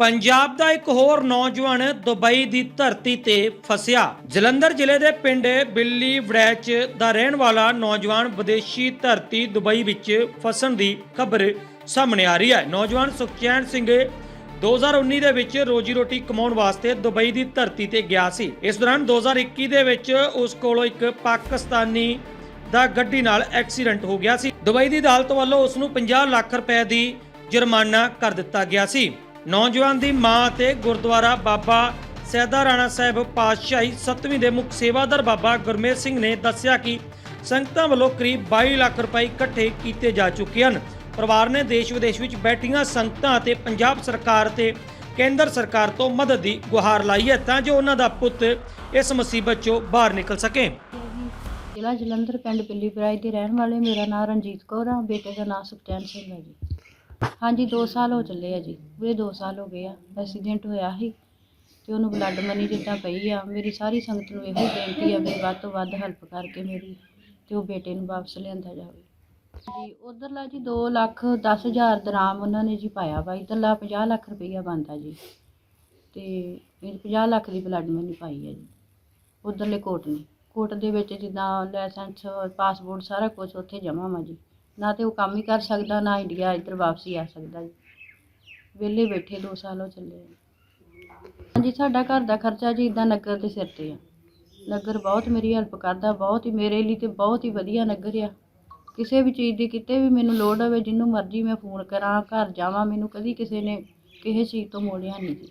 ਪੰਜਾਬ ਦਾ ਇੱਕ ਹੋਰ ਨੌਜਵਾਨ ਦੁਬਈ ਦੀ ਧਰਤੀ ਤੇ ਫਸਿਆ। ਜਲੰਧਰ ਜ਼ਿਲ੍ਹੇ ਦੇ ਪਿੰਡ ਬਿੱਲੀ ਵੜੈਚ ਦਾ ਰਹਿਣ ਵਾਲਾ ਨੌਜਵਾਨ ਵਿਦੇਸ਼ੀ ਧਰਤੀ ਦੁਬਈ ਵਿੱਚ ਫਸਣ ਦੀ ਖਬਰ ਸਾਹਮਣੇ ਆ ਰਹੀ ਹੈ। ਨੌਜਵਾਨ ਸੁਖਚੈਨ ਸਿੰਘ 2019 ਦੇ ਵਿੱਚ ਰੋਜੀ ਰੋਟੀ ਕਮਾਉਣ ਵਾਸਤੇ ਦੁਬਈ ਦੀ ਧਰਤੀ ਤੇ ਗਿਆ ਸੀ। ਇਸ ਦੌਰਾਨ 2021 ਦੇ ਵਿੱਚ ਉਸ ਕੋਲੋਂ ਇੱਕ ਪਾਕਿਸਤਾਨੀ ਦਾ ਗੱਡੀ ਨਾਲ ਐਕਸੀਡੈਂਟ ਹੋ ਗਿਆ ਸੀ। ਦੁਬਈ ਦੀ ਅਦਾਲਤ ਵੱਲੋਂ ਉਸ ਨੂੰ 50 ਲੱਖ ਰੁਪਏ ਦੀ ਜੁਰਮਾਨਾ ਕਰ ਦਿੱਤਾ ਗਿਆ ਸੀ। ਨੌਜਵਾਨ ਦੀ ਮਾਂ ਅਤੇ ਗੁਰਦੁਆਰਾ ਬਾਬਾ ਸੈਦਾ ਰਾਣਾ ਸਾਹਿਬ ਪਾਤਸ਼ਾਹੀ ਸਤਵੀਂ ਦੇ ਮੁੱਖ ਸੇਵਾਦਾਰ ਬਾਬਾ ਗੁਰਮੇਲ ਸਿੰਘ ਨੇ ਦੱਸਿਆ ਕਿ ਸੰਗਤਾਂ ਵੱਲੋਂ ਕਰੀਬ 22 ਲੱਖ ਰੁਪਏ ਇਕੱਠੇ ਕੀਤੇ ਜਾ ਚੁੱਕੇ ਹਨ। ਪਰਿਵਾਰ ਨੇ ਦੇਸ਼ ਵਿਦੇਸ਼ ਵਿੱਚ ਬੈਠੀਆਂ ਸੰਗਤਾਂ ਅਤੇ ਪੰਜਾਬ ਸਰਕਾਰ ਤੇ ਕੇਂਦਰ ਸਰਕਾਰ ਤੋਂ ਮਦਦ ਦੀ ਗੁਹਾਰ ਲਾਈ ਹੈ ਤਾਂ ਜੋ ਉਹਨਾਂ ਦਾ ਪੁੱਤ ਇਸ ਮੁਸੀਬਤ ਚੋਂ ਬਾਹਰ ਨਿਕਲ ਸਕੇ। ਜ਼ਿਲ੍ਹਾ ਜਲੰਧਰ ਪਿੰਡ ਪਿੱਲੀ ਦੇ ਰਹਿਣ ਵਾਲੇ ਮੇਰਾ ਨਾਮ ਰਣਜੀਤ ਕੌਰ ਆ, ਬੇਟੇ ਦਾ ਨਾਮ ਸੁਖਚੈਨ ਸਿੰਘ ਹੈ ਜੀ। ਹਾਂਜੀ 2 ਸਾਲ ਹੋ ਚੱਲੇ ਆ ਜੀ। ਪੂਰੇ 2 ਸਾਲ ਹੋ ਗਏ ਆ। ਐਕਸੀਡੈਂਟ ਹੋਇਆ ਸੀ ਤੇ ਉਹਨੂੰ ਬਲੱਡ ਮਨੀ ਜਿੱਦਾਂ ਪਈ ਆ। ਮੇਰੀ ਸਾਰੀ ਸੰਗਤ ਨੂੰ ਇਹੋ ਬੇਨਤੀ ਆ ਵੀ ਵੱਧ ਤੋਂ ਵੱਧ ਹੈਲਪ ਕਰਕੇ ਮੇਰੀ ਤੇ ਉਹ ਬੇਟੇ ਨੂੰ ਵਾਪਸ ਲਿਆਂਦਾ ਜਾਵੇ। ਜੀ, ਉਧਰਲਾ ਜੀ 2 ਲੱਖ 10 ਹਜ਼ਾਰ ਦਰਾਮ ਉਹਨਾਂ ਨੇ ਜੀ ਪਾਇਆ ਵਾ। ਇੱਧਰਲਾ 50 ਲੱਖ ਰੁਪਈਆ ਬਣਦਾ ਜੀ। ਤੇ ਇਹ 50 ਲੱਖ ਦੀ ਬਲੱਡ ਮਨੀ ਪਾਈ ਹੈ ਜੀ। ਉਧਰਲੇ ਕੋਰਟ ਨੇ। ਕੋਰਟ ਦੇ ਵਿੱਚ ਜਿੱਦਾਂ ਲਾਇਸੈਂਸ ਪਾਸਪੋਰਟ ਸਾਰਾ ਕੁਝ ਉੱਥੇ ਜਮ੍ਹਾਂ ਵਾ ਜੀ। ਨਾ ਤੇ ਉਹ ਕੰਮ ਹੀ ਕਰ ਸਕਦਾ, ਨਾ ਇੰਡੀਆ ਇੱਧਰ ਵਾਪਸੀ ਆ ਸਕਦਾ ਜੀ। ਵਿਹਲੇ ਬੈਠੇ 2 ਸਾਲ ਹੋ ਚੱਲੇ ਆ। ਹਾਂਜੀ, ਸਾਡਾ ਘਰ ਦਾ ਖਰਚਾ ਜੀ ਇਦਾਂ ਨਗਰ ਦੇ ਸਿਰ ਤੇ ਆ। ਨਗਰ ਬਹੁਤ ਮੇਰੀ ਹੈਲਪ ਕਰਦਾ, ਬਹੁਤ ਹੀ ਮੇਰੇ ਲਈ ਤੇ ਬਹੁਤ ਹੀ ਵਧੀਆ ਨਗਰ ਆ। ਕਿਸੇ ਵੀ ਚੀਜ਼ ਦੀ ਕਿਤੇ ਵੀ ਮੈਨੂੰ ਲੋੜ ਹੋਵੇ, ਜਿੰਨੂੰ ਮਰਜ਼ੀ ਮੈਂ ਫੋਨ ਕਰਾਂ, ਘਰ ਜਾਵਾਂ, ਮੈਨੂੰ ਕਦੀ ਕਿਸੇ ਨੇ ਕਿਸੇ ਚੀਜ਼ ਤੋਂ ਮੋੜਿਆ ਨਹੀਂ ਜੀ।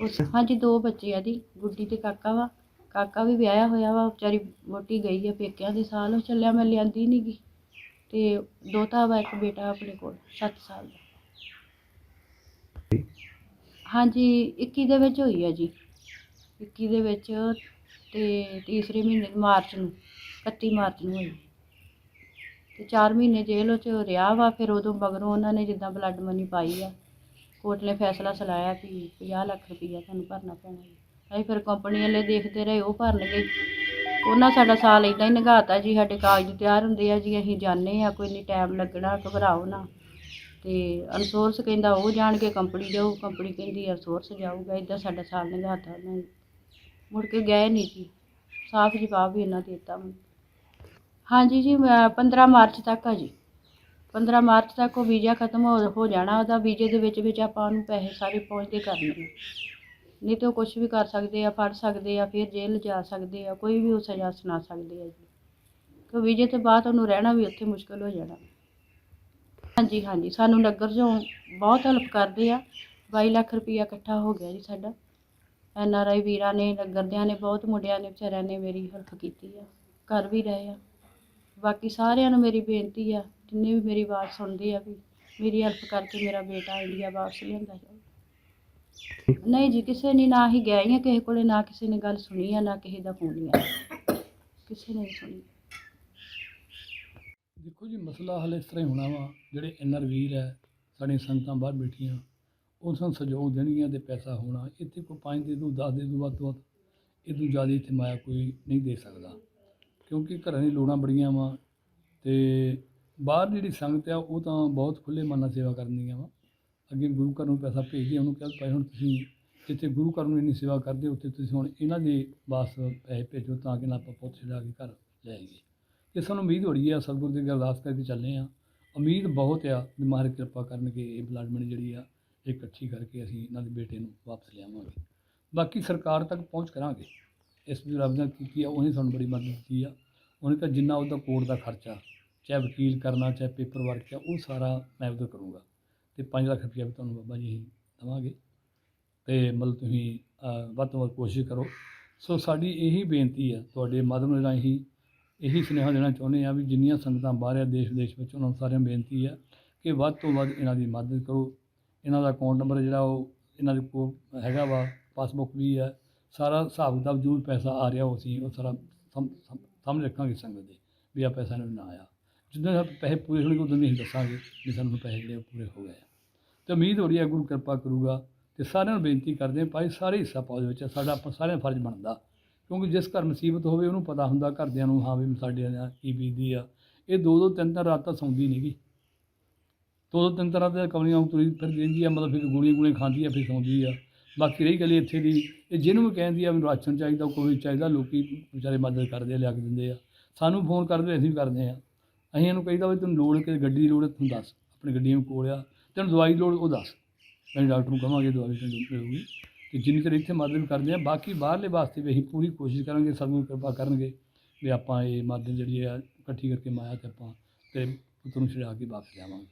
ਉਸ, ਹਾਂਜੀ, ਦੋ ਬੱਚੇ ਆ ਜੀ, ਗੁੱਡੀ ਤੇ ਕਾਕਾ ਵਾ। ਕਾਕਾ ਵੀ ਵਿਆਹਿਆ ਹੋਇਆ ਵਾ, ਵਿਚਾਰੀ ਮੋਟੀ ਗਈ ਆ, ਪੇਕਿਆਂ ਦੇ ਸਾਲ ਉਹ ਚੱਲਿਆ, ਮੈਂ ਲਿਆਂਦੀ ਨੀ ਗੀ ਤੇ ਦੋਤਾ ਵਾ ਇੱਕ ਬੇਟਾ ਆਪਣੇ ਕੋਲ 7 ਸਾਲ ਦਾ। ਹਾਂਜੀ 21 ਦੇ ਵਿੱਚ ਹੋਈ ਆ ਜੀ। 21 ਦੇ ਵਿੱਚ ਤੇ ਤੀਸਰੇ ਮਹੀਨੇ ਮਾਰਚ ਨੂੰ 31 ਮਾਰਚ ਨੂੰ ਹੋਈ। ਤੇ 4 ਮਹੀਨੇ ਜੇਲ੍ਹ ਵਿੱਚ ਰਿਹਾ ਵਾ, ਫਿਰ ਉਦੋਂ ਮਗਰੋਂ ਉਹਨਾਂ ਨੇ ਜਿੱਦਾਂ ਬਲੱਡ ਮਨੀ ਪਾਈ ਆ, ਕੋਰਟ ਨੇ ਫੈਸਲਾ ਸੁਣਾਇਆ ਕਿ 50 ਲੱਖ ਰੁਪਈਆ ਤੁਹਾਨੂੰ ਭਰਨਾ ਪੈਣਾ ਜੀ। ਅਸੀਂ ਫਿਰ ਕੰਪਨੀ ਵਾਲੇ ਦੇਖਦੇ ਰਹੇ, ਉਹ ਭਰਨਗੇ। ਉਹਨਾਂ ਸਾਡਾ ਸਾਲ ਇਦਾਂ ਹੀ ਨਗਾਤਾ ਜੀ, ਸਾਡੇ ਕਾਗਜ਼ ਤਿਆਰ ਹੁੰਦੇ ਆ ਜੀ, ਅਸੀਂ ਜਾਣੇ ਆ, ਕੋਈ ਨਹੀਂ ਟਾਈਮ ਲੱਗਣਾ, ਘਬਰਾਓ ਨਾ। ਤੇ ਅਨਸੋਰਸ ਕਹਿੰਦਾ ਉਹ ਜਾਣਗੇ, ਕੰਪਨੀ ਜਾਊ, ਕੰਪਨੀ ਕਹਿੰਦੀ ਅਨਸੋਰਸ ਜਾਊਗਾ ਇਦਾਂ ਸਾਡਾ ਸਾਲ ਨਗਾਤਾ ਉਹਨਾਂ ਨੇ ਮੁੜ ਕੇ ਗਏ ਨਹੀਂ ਜੀ, ਸਾਫ਼ ਜਵਾਬ ਵੀ ਇਹਨਾਂ ਦੇ ਦਿੱਤਾ ਮੈਨੂੰ। ਹਾਂਜੀ ਜੀ, ਮੈਂ 15 ਮਾਰਚ ਤੱਕ ਆ ਜੀ। 15 ਮਾਰਚ ਤੱਕ ਉਹ ਵੀਜ਼ਾ ਖਤਮ ਹੋ ਹੋ ਜਾਣਾ, ਉਹਦਾ ਵੀਜ਼ੇ ਦੇ ਵਿੱਚ ਵਿੱਚ ਆਪਾਂ ਉਹਨੂੰ ਪੈਸੇ ਸਾਰੇ ਪਹੁੰਚਦੇ ਕਰਨੇ ਆ ਨਹੀਂ ਤਾਂ ਉਹ ਕੁਝ ਵੀ ਕਰ ਸਕਦੇ ਆ, ਫੜ ਸਕਦੇ ਆ, ਫਿਰ ਜੇਲ੍ਹ ਜਾ ਸਕਦੇ ਆ, ਕੋਈ ਵੀ ਉਹ ਸਜ਼ਾ ਸੁਣਾ ਸਕਦੇ ਆ ਜੀ। ਕਿ ਵੀਜ਼ੇ ਤੋਂ ਬਾਅਦ ਉਹਨੂੰ ਰਹਿਣਾ ਵੀ ਉੱਥੇ ਮੁਸ਼ਕਲ ਹੋ ਜਾਣਾ। ਹਾਂਜੀ ਹਾਂਜੀ, ਸਾਨੂੰ ਨਗਰ ਚੋਂ ਬਹੁਤ ਹੈਲਪ ਕਰਦੇ ਆ। 22 ਲੱਖ ਰੁਪਈਆ ਇਕੱਠਾ ਹੋ ਗਿਆ ਜੀ ਸਾਡਾ। ਐਨ ਆਰ ਆਈ ਵੀਰਾਂ ਨੇ, ਨਗਰਦਿਆਂ ਨੇ, ਬਹੁਤ ਮੁੰਡਿਆਂ ਨੇ, ਵਿਚਾਰਿਆਂ ਨੇ ਮੇਰੀ ਹੈਲਪ ਕੀਤੀ ਆ। ਕਰ ਵੀ ਰਹੇ ਆ। ਬਾਕੀ ਸਾਰਿਆਂ ਨੂੰ ਮੇਰੀ ਬੇਨਤੀ ਆ, ਜਿੰਨੇ ਵੀ ਮੇਰੀ ਆਵਾਜ਼ ਸੁਣਦੇ ਆ ਵੀ ਮੇਰੀ ਹੈਲਪ ਕਰਕੇ ਮੇਰਾ ਬੇਟਾ ਇੰਡੀਆ ਵਾਪਸ ਲਿਆਂਦਾ ਜਾਵੇ। ਨਹੀਂ ਜੀ, ਕਿਸੇ ਨੇ ਨਾ ਹੀ ਗਿਆ ਆ, ਕਿਸੇ ਕੋਲੇ ਨਾ ਕਿਸੇ ਨੇ ਗੱਲ ਸੁਣੀ ਆ, ਨਾ ਕਿਸੇ ਦਾ ਫੋਨ ਹੀ ਕਿਸੇ ਨੇ ਨਹੀਂ ਸੁਣੀ। ਦੇਖੋ ਜੀ, ਮਸਲਾ ਹਾਲੇ ਇਸ ਤਰ੍ਹਾਂ ਹੀ ਹੋਣਾ ਵਾ, ਜਿਹੜੇ ਐਨਆਰ ਵੀਰ ਹੈ ਸਾਡੀਆਂ ਸੰਗਤਾਂ ਬਾਹਰ ਬੈਠੀਆਂ, ਉਹ ਸਾਨੂੰ ਸਹਿਯੋਗ ਦੇਣਗੀਆਂ ਤੇ ਪੈਸਾ ਹੋਣਾ, ਇੱਥੇ ਕੋਈ ਪੰਜ ਦੇ ਦੂ 10 ਦੇ ਦੂ ਵੱਧ ਤੋਂ ਵੱਧ ਇਹ ਤੋਂ ਜ਼ਿਆਦਾ ਇੱਥੇ ਮਾਇਆ ਕੋਈ ਨਹੀਂ ਦੇ ਸਕਦਾ। ਕਿਉਂਕਿ ਘਰਾਂ ਦੀ ਲੋੜਾਂ ਬੜੀਆਂ ਵਾ, ਤੇ ਬਾਹਰ ਜਿਹੜੀ ਸੰਗਤ ਆ, ਉਹ ਤਾਂ ਬਹੁਤ ਖੁੱਲੇ ਮਨ ਨਾਲ ਸੇਵਾ ਕਰਦੀਆਂ ਵਾ। ਅੱਗੇ ਗੁਰੂ ਘਰ ਨੂੰ ਪੈਸਾ ਭੇਜਦੇ ਉਹਨੂੰ ਕਿਹਾ ਭਾਈ ਹੁਣ ਤੁਸੀਂ ਜਿੱਥੇ ਗੁਰੂ ਘਰ ਨੂੰ ਇੰਨੀ ਸੇਵਾ ਕਰਦੇ ਹੋ, ਉੱਥੇ ਤੁਸੀਂ ਹੁਣ ਇਹਨਾਂ ਦੇ ਵਾਸਤੇ ਪੈਸੇ ਭੇਜੋ ਤਾਂ ਕਿ ਨਾ ਆਪਾਂ ਪੁੱਤ ਛਡਾ ਕੇ ਘਰ ਲੈ ਆਈਏ। ਤੇ ਸਾਨੂੰ ਉਮੀਦ ਹੋ ਰਹੀ ਆ, ਸਤਿਗੁਰੂ ਦੀ ਅਰਦਾਸ ਕਰਕੇ ਚੱਲੇ ਆ। ਉਮੀਦ ਬਹੁਤ ਆ ਵੀ ਮਹਾਰਾਜ ਕਿਰਪਾ ਕਰਨਗੇ, ਇਹ ਬਲੱਡ ਮਨੀ ਜਿਹੜੀ ਆ, ਇਹ ਇਕੱਠੀ ਕਰਕੇ ਅਸੀਂ ਇਹਨਾਂ ਦੇ ਬੇਟੇ ਨੂੰ ਵਾਪਸ ਲਿਆਵਾਂਗੇ। ਬਾਕੀ ਸਰਕਾਰ ਤੱਕ ਪਹੁੰਚ ਕਰਾਂਗੇ। ਇਸ ਵੀ ਰੱਬ ਨੇ ਕੀਤੀ ਆ ਉਹਨੇ ਸਾਨੂੰ ਬੜੀ ਮਦਦ ਕੀਤੀ ਆ। ਉਹਨੇ ਤਾਂ ਜਿੰਨਾ ਉਹਦਾ ਕੋਰਟ ਦਾ ਖਰਚਾ, ਚਾਹੇ ਵਕੀਲ ਕਰਨਾ, ਚਾਹੇ ਪੇਪਰ ਵਰਕ ਆ, ਉਹ ਸਾਰਾ ਮੈਂ ਉਹਦਾ ਕਰੂੰਗਾ। ਤੇ 5 ਲੱਖ ਰੁਪਇਆ ਵੀ ਤੁਹਾਨੂੰ ਬਾਬਾ ਜੀ ਅਸੀਂ ਦੇਵਾਂਗੇ। ਤੇ ਮਤਲਬ ਤੁਸੀਂ ਵੱਧ ਤੋਂ ਵੱਧ ਕੋਸ਼ਿਸ਼ ਕਰੋ। ਸੋ ਸਾਡੀ ਇਹੀ ਬੇਨਤੀ ਆ, ਤੁਹਾਡੇ ਮਾਧਿਅਮ ਰਾਹੀਂ ਇਹੀ ਸੁਨੇਹਾ ਦੇਣਾ ਚਾਹੁੰਦੇ ਆ ਵੀ ਜਿੰਨੀਆਂ ਸੰਗਤਾਂ ਬਾਹਰ ਆ ਦੇਸ਼ ਵਿਦੇਸ਼ ਵਿੱਚ, ਉਹਨਾਂ ਨੂੰ ਸਾਰਿਆਂ ਨੂੰ ਬੇਨਤੀ ਆ ਕਿ ਵੱਧ ਤੋਂ ਵੱਧ ਇਹਨਾਂ ਦੀ ਮਦਦ ਕਰੋ। ਇਹਨਾਂ ਦਾ ਅਕਾਊਂਟ ਨੰਬਰ ਜਿਹੜਾ ਉਹ ਇਹਨਾਂ ਦੇ ਕੋਲ ਹੈਗਾ ਵਾ ਪਾਸਬੁੱਕ ਵੀ ਹੈ ਸਾਰਾ ਹਿਸਾਬ ਕਿਤਾਬ ਜੋ ਵੀ ਪੈਸਾ ਆ ਰਿਹਾ ਉਹ ਅਸੀਂ ਉਹ ਸਾਰਾ ਸਮਝ ਰੱਖਾਂਗੇ ਸੰਗਤ ਦੇ, ਵੀ ਆ ਪੈਸਾ ਇਹਨਾਂ ਨੂੰ ਨਾ ਆਇਆ। ਜਿੱਦਾਂ ਪੈਸੇ ਪੂਰੇ ਹੋਣਗੇ ਉਦੋਂ ਅਸੀਂ ਦੱਸਾਂਗੇ ਵੀ ਸਾਨੂੰ ਪੈਸੇ ਜਿਹੜੇ ਉਹ ਪੂਰੇ ਹੋ ਗਏ ਆ। ਤੇ ਉਮੀਦ ਹੋ ਰਹੀ ਹੈ ਗੁਰੂ ਕਿਰਪਾ ਕਰੂਗਾ ਤੇ ਸਾਰਿਆਂ ਨੂੰ ਬੇਨਤੀ ਕਰਦੇ ਹਾਂ ਭਾਈ ਸਾਰੇ ਹਿੱਸਾ ਪਾਓ ਦੇ ਵਿੱਚ, ਸਾਡਾ ਆਪਾਂ ਸਾਰਿਆਂ ਦਾ ਫਰਜ਼ ਬਣਦਾ। ਕਿਉਂਕਿ ਜਿਸ ਘਰ ਮੁਸੀਬਤ ਹੋਵੇ, ਉਹਨੂੰ ਪਤਾ ਹੁੰਦਾ ਘਰਦਿਆਂ ਨੂੰ, ਹਾਂ ਵੀ ਸਾਡੇ ਨਾਲ ਕੀ ਬੀਤਦੀ ਆ। ਇਹ ਦੋ ਦੋ, ਤਿੰਨ ਤਿੰਨ ਰਾਤਾਂ ਸੌਂਦੀ ਨਹੀਂਗੀ ਦੋ ਦੋ, ਤਿੰਨ ਤਰ੍ਹਾਂ ਦੇ ਕਮਲੀਆਂ ਤੁਰੀ ਫਿਰ ਰਹਿੰਦੀ ਆ, ਮਤਲਬ ਫਿਰ ਗੋਲੀਆਂ ਗੋਲੀਆਂ ਖਾਂਦੀ ਆ, ਫਿਰ ਸੌਂਦੀ ਆ। ਬਾਕੀ ਰਹੀ ਗੱਲ ਇੱਥੇ ਦੀ, ਇਹ ਜਿਹਨੂੰ ਵੀ ਕਹਿੰਦੀ ਆ ਮੈਨੂੰ ਰਾਸ਼ਨ ਚਾਹੀਦਾ, ਕੋਈ ਚਾਹੀਦਾ, ਲੋਕੀ ਵਿਚਾਰੇ ਮਦਦ ਕਰਦੇ ਆ, ਲਿਆ ਕੇ ਦਿੰਦੇ ਆ। ਸਾਨੂੰ ਫੋਨ ਕਰਦੇ, ਅਸੀਂ ਵੀ ਕਰਦੇ ਆ। ਅਸੀਂ ਇਹਨੂੰ ਕਹੀਦਾ ਵੀ ਤੈਨੂੰ ਲੋੜ ਕਿ ਗੱਡੀ ਦੀ ਲੋੜ ਹੈ, ਤੂੰ ਦੱਸ, ਆਪਣੀ ਗੱਡੀਆਂ ਕੋਲ ਆ, ਤੈਨੂੰ ਦਵਾਈ ਦੀ ਲੋੜ, ਉਹ ਦੱਸ। ਅਸੀਂ ਡਾਕਟਰ ਨੂੰ ਕਹਾਂਗੇ ਦਵਾਈ ਤੈਨੂੰ ਮਿਲੂਗੀ ਤੇ ਜਿੰਨੀ ਚਿਰ ਇੱਥੇ ਮਦਦ ਕਰਦੇ ਆ, ਬਾਕੀ ਬਾਹਰਲੇ ਵਾਸਤੇ ਵੀ ਅਸੀਂ ਪੂਰੀ ਕੋਸ਼ਿਸ਼ ਕਰਾਂਗੇ, ਸਭ ਨੂੰ ਕਿਰਪਾ ਕਰਨਗੇ ਵੀ ਆਪਾਂ ਇਹ ਮਦਦ ਜਿਹੜੀ ਆ, ਇਕੱਠੀ ਕਰਕੇ ਮਾਇਆ ਤੇ ਆਪਾਂ ਤੇ ਪੁੱਤਰ ਨੂੰ ਛਡਾ ਕੇ ਵਾਪਸ ਲਿਆਵਾਂਗੇ।